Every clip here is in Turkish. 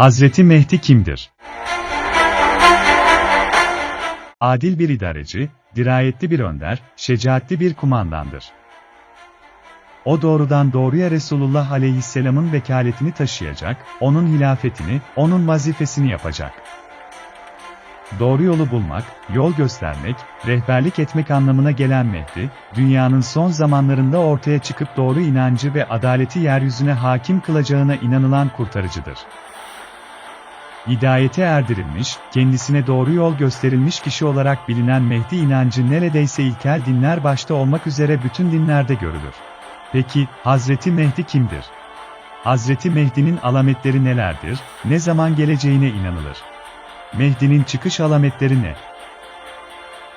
Hazreti Mehdi kimdir? Adil bir idareci, dirayetli bir önder, şecaatli bir kumandandır. O doğrudan doğruya Resulullah aleyhisselamın vekaletini taşıyacak, onun hilafetini, onun vazifesini yapacak. Doğru yolu bulmak, yol göstermek, rehberlik etmek anlamına gelen Mehdi, dünyanın son zamanlarında ortaya çıkıp doğru inancı ve adaleti yeryüzüne hakim kılacağına inanılan kurtarıcıdır. Hidayete erdirilmiş, kendisine doğru yol gösterilmiş kişi olarak bilinen Mehdi inancı neredeyse ilkel dinler başta olmak üzere bütün dinlerde görülür. Peki, Hazreti Mehdi kimdir? Hazreti Mehdi'nin alametleri nelerdir, ne zaman geleceğine inanılır? Mehdi'nin çıkış alametleri ne?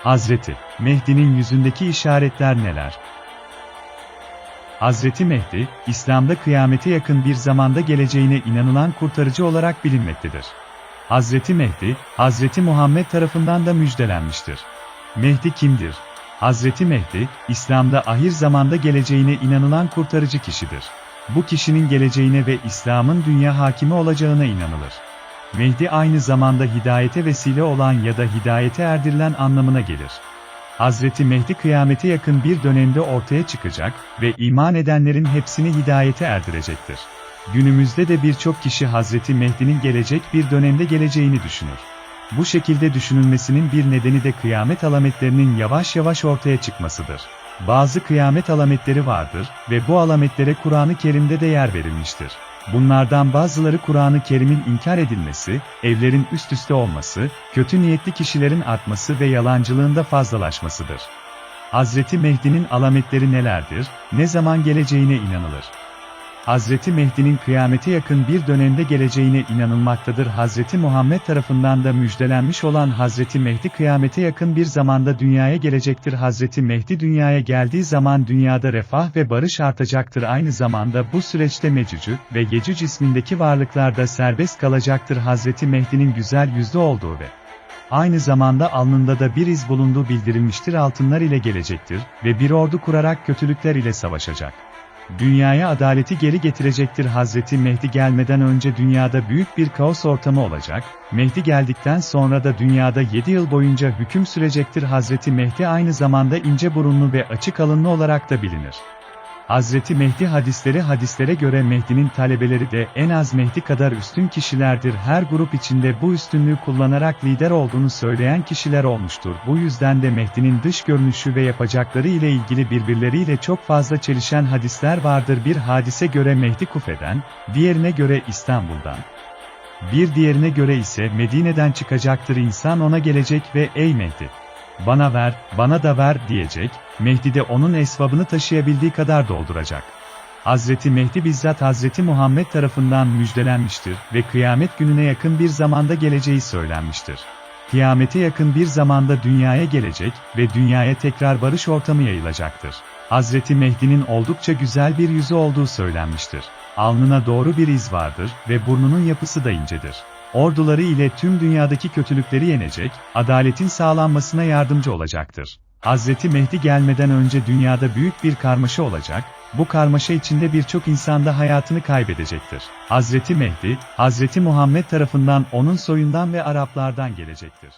Hazreti Mehdi'nin yüzündeki işaretler neler? Hazreti Mehdi, İslam'da kıyamete yakın bir zamanda geleceğine inanılan kurtarıcı olarak bilinmektedir. Hazreti Mehdi, Hazreti Muhammed tarafından da müjdelenmiştir. Mehdi kimdir? Hazreti Mehdi, İslam'da ahir zamanda geleceğine inanılan kurtarıcı kişidir. Bu kişinin geleceğine ve İslam'ın dünya hakimi olacağına inanılır. Mehdi aynı zamanda hidayete vesile olan ya da hidayete erdirilen anlamına gelir. Hazreti Mehdi kıyamete yakın bir dönemde ortaya çıkacak ve iman edenlerin hepsini hidayete erdirecektir. Günümüzde de birçok kişi Hazreti Mehdi'nin gelecek bir dönemde geleceğini düşünür. Bu şekilde düşünülmesinin bir nedeni de kıyamet alametlerinin yavaş yavaş ortaya çıkmasıdır. Bazı kıyamet alametleri vardır ve bu alametlere Kur'an-ı Kerim'de de yer verilmiştir. Bunlardan bazıları Kur'an-ı Kerim'in inkar edilmesi, evlerin üst üste olması, kötü niyetli kişilerin artması ve yalancılığında fazlalaşmasıdır. Hazreti Mehdi'nin alametleri nelerdir, ne zaman geleceğine inanılır? Hazreti Mehdi'nin kıyamete yakın bir dönemde geleceğine inanılmaktadır. Hazreti Muhammed tarafından da müjdelenmiş olan Hazreti Mehdi kıyamete yakın bir zamanda dünyaya gelecektir. Hazreti Mehdi dünyaya geldiği zaman dünyada refah ve barış artacaktır. Aynı zamanda bu süreçte Mecücü ve Yecüc ismindeki varlıklar da serbest kalacaktır. Hazreti Mehdi'nin güzel yüzlü olduğu ve Aynı zamanda alnında da bir iz bulunduğu bildirilmiştir altınlar ile gelecektir ve bir ordu kurarak kötülükler ile savaşacak. Dünyaya adaleti geri getirecektir Hazreti Mehdi gelmeden önce dünyada büyük bir kaos ortamı olacak, Mehdi geldikten sonra da dünyada 7 yıl boyunca hüküm sürecektir Hazreti Mehdi aynı zamanda ince burunlu ve açık alınlı olarak da bilinir. Hazreti Mehdi hadisleri hadislere göre Mehdi'nin talebeleri de en az Mehdi kadar üstün kişilerdir. Her grup içinde bu üstünlüğü kullanarak lider olduğunu söyleyen kişiler olmuştur. Bu yüzden de Mehdi'nin dış görünüşü ve yapacakları ile ilgili birbirleriyle çok fazla çelişen hadisler vardır. Bir hadise göre Mehdi Kufe'den, diğerine göre İstanbul'dan. Bir diğerine göre ise Medine'den çıkacaktır insan ona gelecek ve ey Mehdi! Bana ver, bana da ver diyecek, Mehdi de onun esvabını taşıyabildiği kadar dolduracak. Hazreti Mehdi bizzat Hazreti Muhammed tarafından müjdelenmiştir ve kıyamet gününe yakın bir zamanda geleceği söylenmiştir. Kıyamete yakın bir zamanda dünyaya gelecek ve dünyaya tekrar barış ortamı yayılacaktır. Hazreti Mehdi'nin oldukça güzel bir yüzü olduğu söylenmiştir. Alnına doğru bir iz vardır ve burnunun yapısı da incedir orduları ile tüm dünyadaki kötülükleri yenecek, adaletin sağlanmasına yardımcı olacaktır. Hazreti Mehdi gelmeden önce dünyada büyük bir karmaşa olacak, bu karmaşa içinde birçok insan da hayatını kaybedecektir. Hazreti Mehdi, Hazreti Muhammed tarafından onun soyundan ve Araplardan gelecektir.